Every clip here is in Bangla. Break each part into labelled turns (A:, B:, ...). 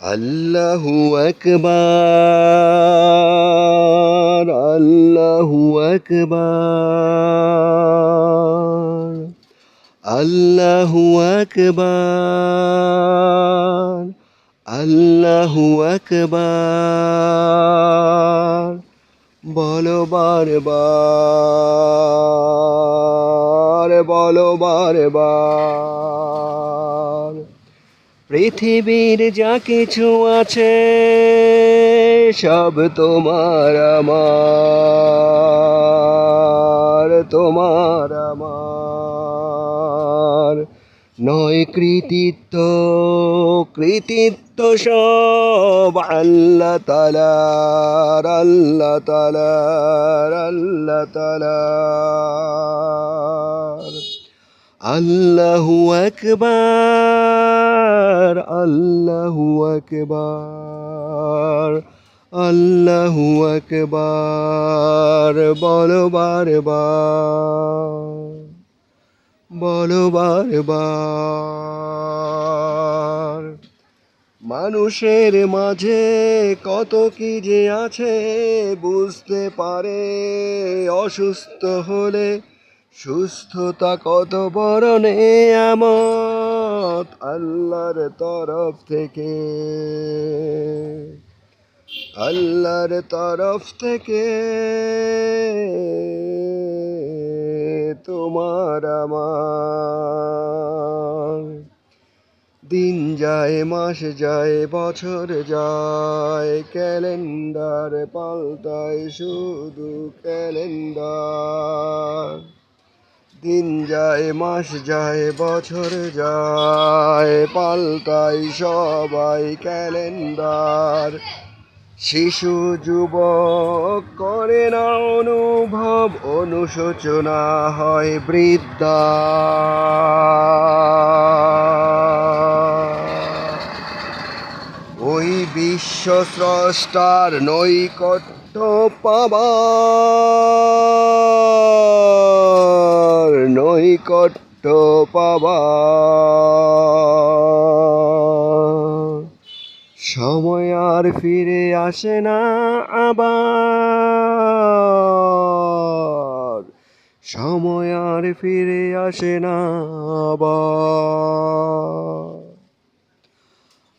A: আল্লাহু আকবার আল্লাহু আকবার আল্লাহু আকবার আল্লাহু আকবার। বলো বারবার বলো বারবার। পৃথিবীর যা কিছু আছে, সব তোমার আমার তোমার আমার। নয় কৃতিত্ব কৃতিত্ব সব আল্লাহ তালার আল্লাহ তালার আল্লাহ তালার আল্লাহু আল্লাহু আকবার, আল্লাহু আকবার, বলো বারবার বলো বারবার, মানুষের মাঝে কত কি যে আছে বুঝতে পারে, অসুস্থ হলে সুস্থতা কত বড় নেয়ামত আল্লাহর তরফ থেকে। আল্লাহর তরফ থেকে তোমার আমার। দিন যায়, মাস যায়, বছর যায়, ক্যালেন্ডার পাল্টায়, শুধু ক্যালেন্ডার। দিন যায়, মাস যায়, বছর যায়, পাল্টায় সবাই ক্যালেন্ডার। শিশু, যুবক, করে না অনুভব, অনুশোচনা হয় বৃদ্ধা। ওই বিশ্ব স্রষ্টার নৈকট্য পাবার নৈকট্য পাবার সময় আর ফিরে আসে না আবার। সময় আর ফিরে আসে না আবার।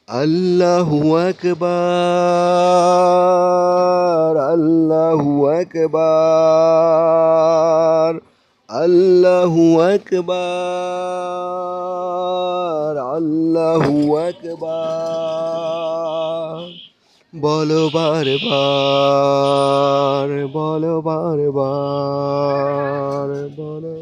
A: আল্লাহু আকবার আল্লাহু আকবার। আল্লাহু আকবার আল্লাহু আকবার। বলো বারবার বলো বারবার বলো